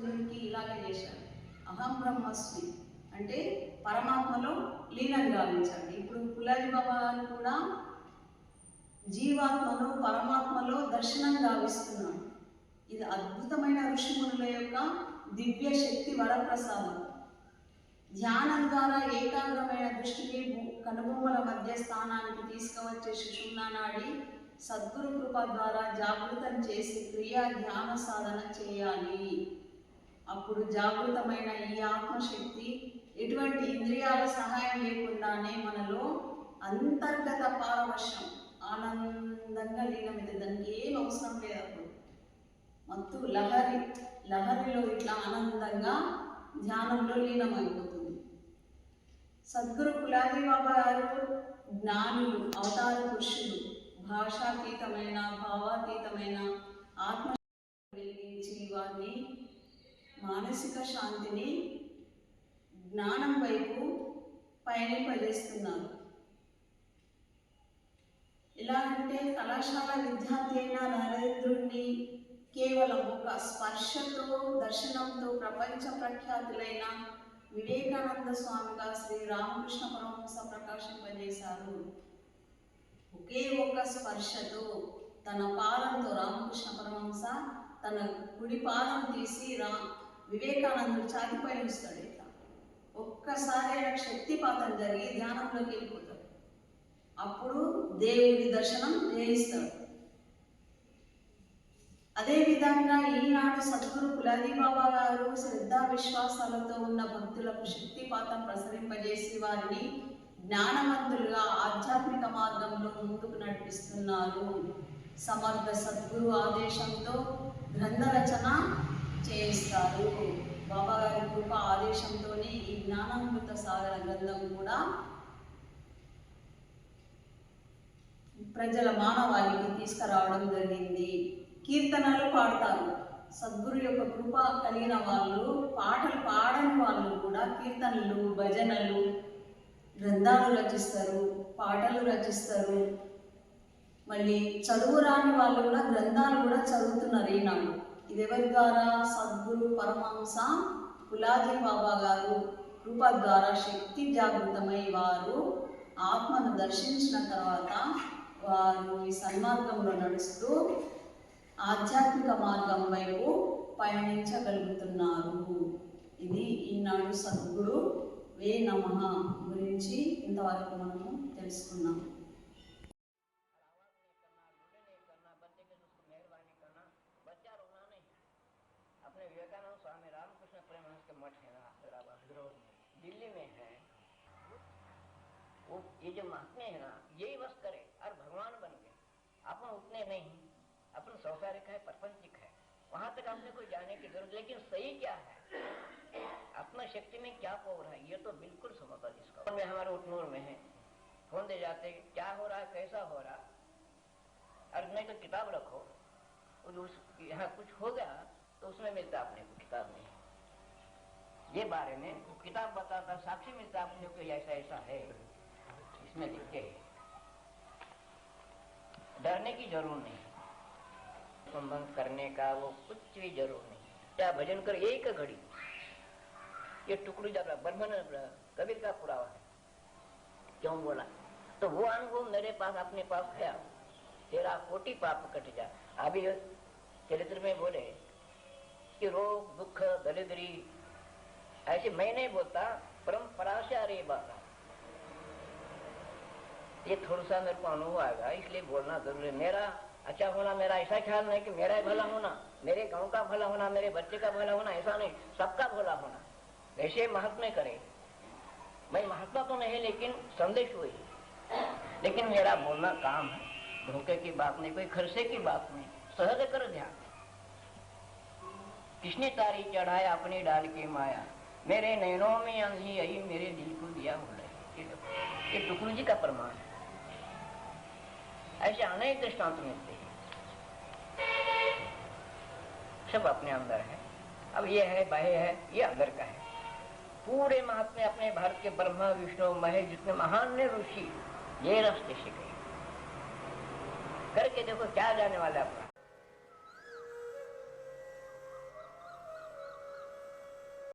శుక్రునికి ఇలాగే చేశారు. అహం బ్రహ్మస్మి అంటే పరమాత్మలో లీనం గావించండి ఇప్పుడు పులారి భగవాన్ కూడా జీవాత్మను పరమాత్మలో దర్శనం గావిస్తున్నాడు. ఇది అద్భుతమైన ఋషిమునుల యొక్క దివ్య శక్తి వరప్రసాదం. ధ్యానం ద్వారా ఏకాగ్రమైన దృష్టిని కనుబొమ్మల మధ్య స్థానానికి తీసుకువచ్చే సుషుమ్నా నాడి సద్గురు కృప ద్వారా జాగృతం చేసి క్రియా ధ్యాన సాధన చేయాలి. అప్పుడు జాగృతమైన ఈ ఆత్మశక్తి ఎటువంటి ఇంద్రియాల సహాయం లేకుండానే మనలో అంతర్గత పారవశ్యం ఆనందంగా లీనమైతే దానికి ఏం అవసరం లేదు అప్పుడు. మత్తు లహరి లహరిలో ఇట్లా ఆనందంగా ధ్యానంలో లీనమైపోతుంది. సద్గురు కులాజీ బాబా గారు జ్ఞానులు అవతార పురుషులు భాషాతీతమైన భావాతీతమైన ఆత్మ వెలిగించి వారిని మానసిక శాంతిని జ్ఞానం వైపు పయనింపజేస్తున్నారు. ఎలా అంటే కళాశాల విద్యార్థి అయిన నరేంద్రుణ్ణి కేవలం ఒక స్పర్శతో దర్శనంతో ప్రపంచ ప్రఖ్యాతులైన వివేకానంద స్వామిగా శ్రీ రామకృష్ణ పరమహంస ప్రకాశింపజేశారు. ఒకే ఒక్క స్పర్శతో తన పాదంతో రామకృష్ణ పరమహంస తన కుడి పాదం తీసి రా వివేకానందుడు చాలిపోయి వస్తాడు ఇట్లా ఒక్కసారి ఆయన శక్తిపాతం జరిగి ధ్యానంలోకి వెళ్ళిపోతాడు. అప్పుడు దేవుడి దర్శనం చేయిస్తాడు అదేవిధంగా ఈనాడు సద్గురు కులాది బాబా గారు శ్రద్ధ విశ్వాసాలతో ఉన్న భక్తులకు శక్తిపాతం ప్రసరింపజేసి వారిని జ్ఞానవంతులుగా ఆధ్యాత్మిక మార్గంలో ముందుకు నడిపిస్తున్నారు. సమర్థ సద్గురు ఆదేశంతో గ్రంథ రచన యొక్క ఆదేశంతోనే ఈ జ్ఞానామృత సాగర గ్రంథం కూడా ప్రజల మానవాళికి తీసుకురావడం జరిగింది. కీర్తనలు పాడతారు. సద్గురు యొక్క కృప కలిగిన వాళ్ళు పాటలు పాడని వాళ్ళు కూడా కీర్తనలు భజనలు గ్రంథాలు రచిస్తారు పాటలు రచిస్తారు. మళ్ళీ చదువు రాని వాళ్ళు కూడా గ్రంథాలు కూడా చదువుతున్నారు ఈనాడు. ఇది ఎవరి ద్వారా? సద్గురు పరమహంస కులాజీ బాబా గారు కృప ద్వారా శక్తి జాగృతమై వారు ఆత్మను దర్శించిన తర్వాత వారు ఈ సన్మార్గంలో నడుస్తూ ఆధ్యాత్మిక మార్గం వైపు పయనించగలుగుతున్నారు. ఇది ఈనాడు సద్గురు వే నమ గురించి ఇంతవరకు మనము తెలుసుకున్నాం. मठ है ना हैदराबाद दिल्ली में है। वो ये जो महात्मे है ना, यही बस करे, और भगवान बन गए। अपन उतने नहीं, अपन संसारिक है, प्रपंचिक है। वहाँ तक आपने कोई जाने की ज़रूरत, लेकिन सही क्या है? अपना शक्ति में क्या रहा है, ये तो बिल्कुल समझता जिसका में हमारे उटनूर में है। फ़ोन दे जाते, क्या हो रहा है, कैसा हो रहा और नहीं तो किताब रखो। और उस, यहाँ कुछ हो गया तो उसमें मिलता अपने को किताब में। ये बारे में किताब बताता, साक्षी मिलता अपने को ऐसा ऐसा है। इसमें लिखते हैं डरने की ज़रूर नहीं। संबंध करने का वो कुछ भी ज़रूर नहीं। क्या भजन कर एक घड़ी। ये टुकड़ी जाता बर्मन कबीर का पुरावा है। क्यों बोला? तो वो अनुभव मेरे पास अपने पास है। तेरा कोटि पाप कट जा। अभी चरित्र में बोले कि रोग, दुख, दरिद्री ऐसे मैं नहीं बोलता परंपरा से रही बात ये थोड़ा सा मेरे को अनुभव आएगा, इसलिए बोलना ज़रूरी मेरा अच्छा होना मेरा, ऐसा ख्याल नहीं कि मेरा ही भला होना, मेरे गाँव का भला होना, मेरे बच्चे का भला होना, ऐसा नहीं, सबका भला होना। वैसे महात्मा करे। मैं महात्मा तो नहीं, लेकिन संदेश हुई। लेकिन मेरा बोलना काम है। धोखे की बात नहीं, कोई खर्चे की बात नहीं। सहज कर ध्यान। किसने तारी चढ़ाया, अपनी डाल की माया? मेरे नैनों में अंधी आई, मेरे दिल को दिया हो। रही ये टुकड़ू जी का प्रमाण है। ऐसे अनेक दृष्टांत मिलते हैं। सब अपने अंदर है। अब ये है बाह्य है, ये अंदर का है। पूरे महात्मे अपने भारत के ब्रह्मा, विष्णु, महेश, जितने महान ने ऋषि, ये रास्ते सीखे करके देखो, क्या जाने वाला आपका